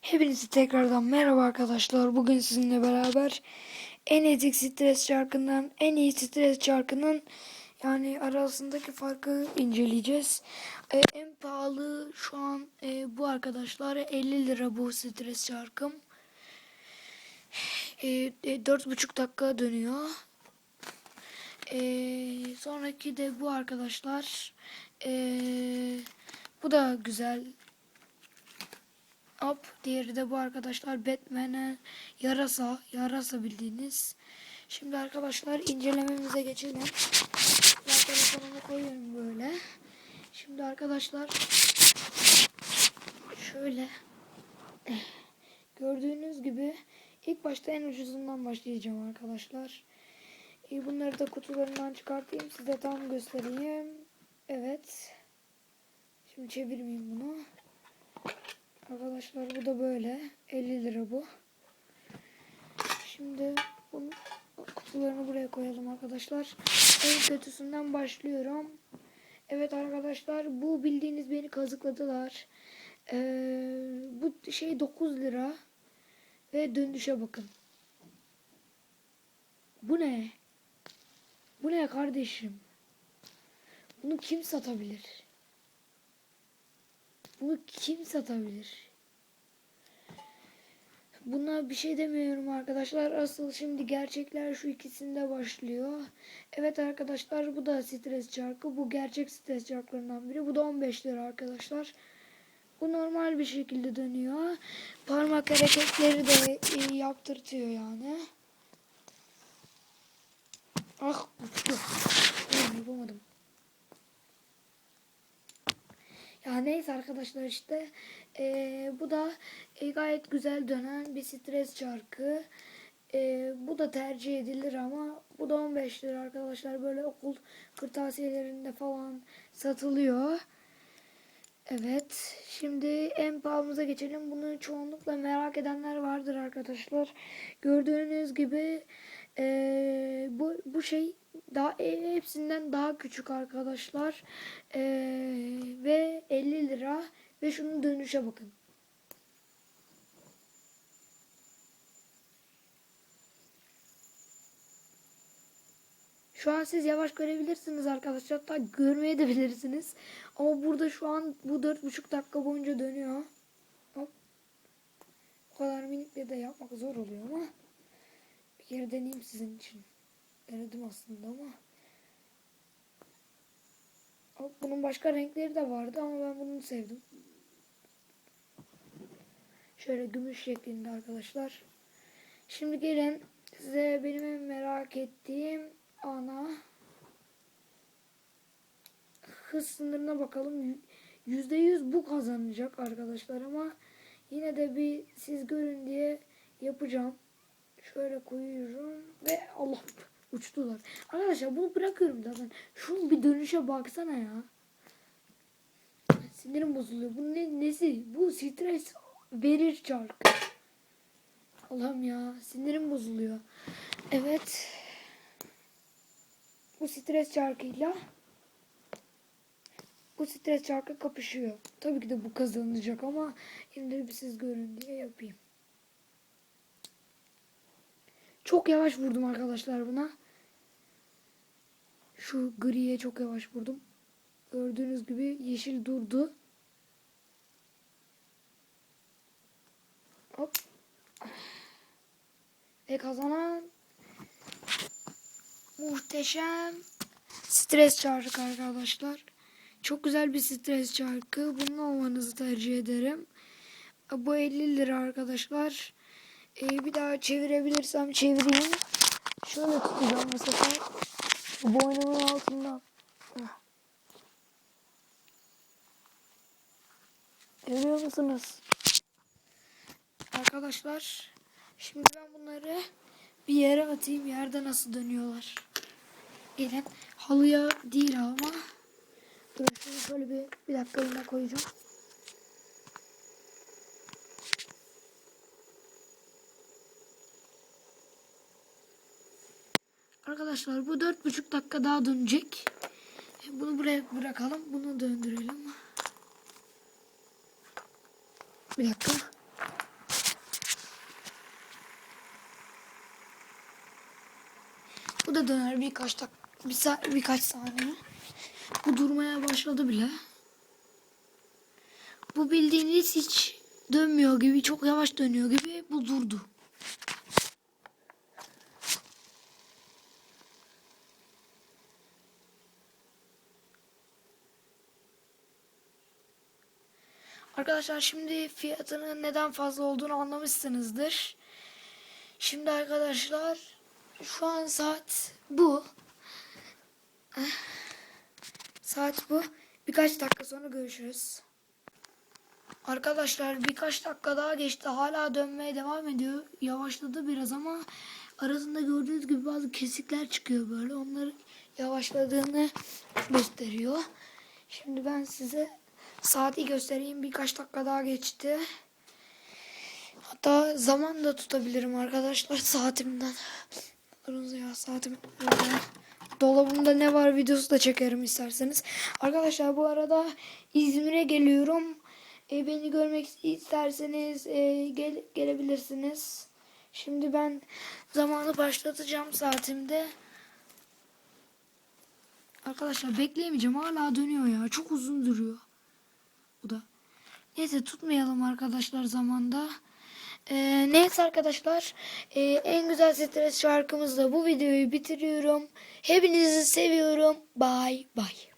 Hepinize tekrardan merhaba arkadaşlar. Bugün sizinle beraber en etik stres çarkından en iyi stres çarkının yani arasındaki farkı inceleyeceğiz. Ee, en pahalı şu an e, bu arkadaşlar 50 lira bu stres çarkım. E, e, 4,5 dakika dönüyor. E, sonraki de bu arkadaşlar. E, bu da güzel Up. Diğeri de bu arkadaşlar Batman'e yarasa. Yarasa bildiğiniz. Şimdi arkadaşlar incelememize geçelim. Ben telefonumu koyuyorum böyle. Şimdi arkadaşlar şöyle gördüğünüz gibi ilk başta en ucuzundan başlayacağım arkadaşlar. Bunları da kutularından çıkartayım size tam göstereyim. Evet. Şimdi çevirmeyeyim bunu. Arkadaşlar bu da böyle. 50 lira bu. Şimdi bunun kutularını buraya koyalım arkadaşlar. En kötüsünden başlıyorum. Evet arkadaşlar bu bildiğiniz beni kazıkladılar. Ee, bu şey 9 lira. Ve döndüşe bakın. Bu ne? Bu ne kardeşim? Bunu kim satabilir? Bunu kim satabilir? Buna bir şey demiyorum arkadaşlar. Asıl şimdi gerçekler şu ikisinde başlıyor. Evet arkadaşlar bu da stres çarkı. Bu gerçek stres çarklarından biri. Bu da 15 lira arkadaşlar. Bu normal bir şekilde dönüyor. Parmak hareketleri de yaptırtıyor yani. Ah neyse arkadaşlar işte eee, bu da e, gayet güzel dönen bir stres çarkı. Eee, bu da tercih edilir ama bu da 15 lira arkadaşlar böyle okul kırtasiyelerinde falan satılıyor. Evet şimdi en pahalımıza geçelim. Bunu çoğunlukla merak edenler vardır arkadaşlar. Gördüğünüz gibi eee, bu, bu şey daha e, hepsinden daha küçük arkadaşlar Ee, ve 50 lira ve şunun dönüşe bakın. Şu an siz yavaş görebilirsiniz arkadaşlar. Hatta görmeye de bilirsiniz. Ama burada şu an bu dört buçuk dakika boyunca dönüyor. Hop. Bu kadar minikle de yapmak zor oluyor ama bir kere deneyeyim sizin için. Denedim aslında ama. Hop, bunun başka renkleri de vardı ama ben bunu sevdim. Şöyle gümüş şeklinde arkadaşlar. Şimdi gelin size benim en merak ettiğim ana hız sınırına bakalım. Yüzde yüz bu kazanacak arkadaşlar ama yine de bir siz görün diye yapacağım. Şöyle koyuyorum ve Allah uçtular. Arkadaşlar bunu bırakıyorum zaten. Şunun bir dönüşe baksana ya. Sinirim bozuluyor. Bu ne nesi? Bu stres verir çark. Allah'ım ya sinirim bozuluyor. Evet. Bu stres çarkıyla bu stres çarkı kapışıyor. Tabii ki de bu kazanacak ama de bir siz görün diye yapayım. Çok yavaş vurdum arkadaşlar buna. Şu griye çok yavaş vurdum. Gördüğünüz gibi yeşil durdu. Hop. Ve kazanan muhteşem stres çarkı arkadaşlar. Çok güzel bir stres çarkı. Bunun olmanızı tercih ederim. Bu 50 lira arkadaşlar. Ee, bir daha çevirebilirsem çevireyim. Şöyle tutacağım bu boynumun altından. Heh. Görüyor musunuz? Arkadaşlar şimdi ben bunları bir yere atayım. Yerde nasıl dönüyorlar. Gelin. Halıya değil ama. Dur şunu şöyle bir, bir dakika eline koyacağım. Arkadaşlar bu dört buçuk dakika daha dönecek. Bunu buraya bırakalım. Bunu döndürelim. Bir dakika. Da döner birkaç dak bir sa- birkaç saniye. Bu durmaya başladı bile. Bu bildiğiniz hiç dönmüyor gibi, çok yavaş dönüyor gibi bu durdu. Arkadaşlar şimdi fiyatının neden fazla olduğunu anlamışsınızdır. Şimdi arkadaşlar şu an saat bu. Eh, Saat bu. Birkaç dakika sonra görüşürüz. Arkadaşlar birkaç dakika daha geçti. Hala dönmeye devam ediyor. Yavaşladı biraz ama arasında gördüğünüz gibi bazı kesikler çıkıyor böyle. Onları yavaşladığını gösteriyor. Şimdi ben size saati göstereyim. Birkaç dakika daha geçti. Hatta zaman da tutabilirim arkadaşlar saatimden. Durun ya saatim. Dolabımda ne var videosu da çekerim isterseniz. Arkadaşlar bu arada İzmir'e geliyorum. E, beni görmek isterseniz e, gel, gelebilirsiniz. Şimdi ben zamanı başlatacağım saatimde. Arkadaşlar bekleyemeyeceğim. Hala dönüyor ya. Çok uzun duruyor. Bu da. Neyse tutmayalım arkadaşlar zamanda. Ee, neyse arkadaşlar ee, en güzel stres şarkımızla bu videoyu bitiriyorum. Hepinizi seviyorum. Bye bye.